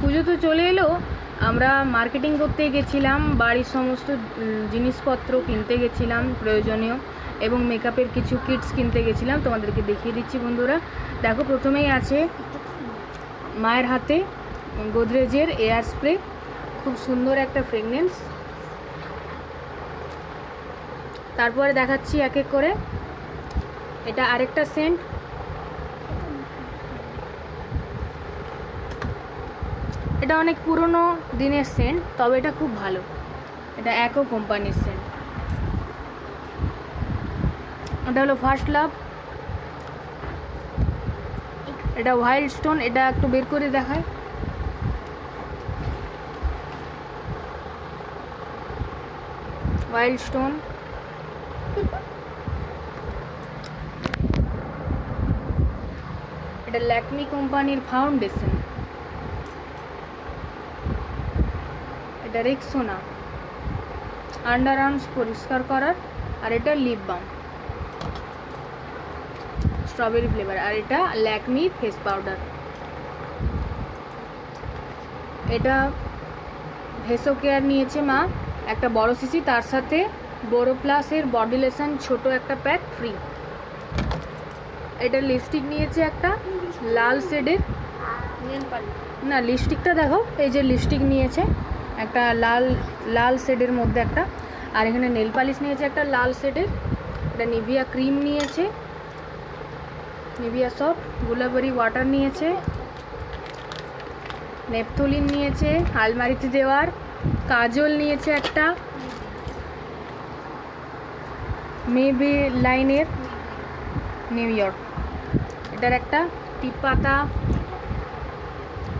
পুজো তো চলে এলো। আমরা মার্কেটিং করতে গেছিলাম, বাড়ির সমস্ত জিনিসপত্র কিনতে গেছিলাম, প্রয়োজনীয়, এবং মেকআপের কিছু কিটস কিনতে গেছিলাম। তোমাদেরকে দেখিয়ে দিচ্ছি বন্ধুরা। দেখো প্রথমেই আছে মায়ের হাতে গোদরেজের এয়ার স্প্রে খুব সুন্দর একটা ফ্রেগনেন্স তারপরে দেখাচ্ছি এক এক করে। এটা আরেকটা সেন্ট এটা অনেক পুরনো দিনের সেন্ট তবে এটা খুব ভালো। এটা একও কোম্পানির সেন্ট এটা হলো ফার্স্ট লাভ এটা ওয়াইল্ড স্টোন এটা একটু বের করে দেখায় ওয়াইল্ড স্টোন এটা ল্যাকমি কোম্পানির ফাউন্ডেশন এটা রেক্সোনা আন্ডার আর্মস পরিষ্কার করার আর এটা লিপ বাম স্ট্রবেরি ফ্লেভার আর এটা ল্যাকমি ফেস পাউডার এটা ভেসো কেয়ার নিয়েছে মা একটা বড় সিসি তার সাথে বোরো প্লাসের বডি লেসন ছোট একটা প্যাক ফ্রি এটা লিপস্টিক নিয়েছে একটা লাল শেডের না লিপস্টিকটা দেখো এই যে লিপস্টিক নিয়েছে। একটা লাল লাল শেডের মধ্যে একটা। আর এখানে নেল পালিশ নিয়েছে একটা লাল শেডের। এটা নিভিয়া ক্রিম নিয়েছে। Nivea soft. গুলাবরি ওয়াটার নিয়েছে। নেপথলিন নিয়েছে। আলমারিতে দেওয়ার। কাজল নিয়েছে একটা। মেবি লাইনের নিউ ইয়র্ক। এটার একটা টিপ পাতা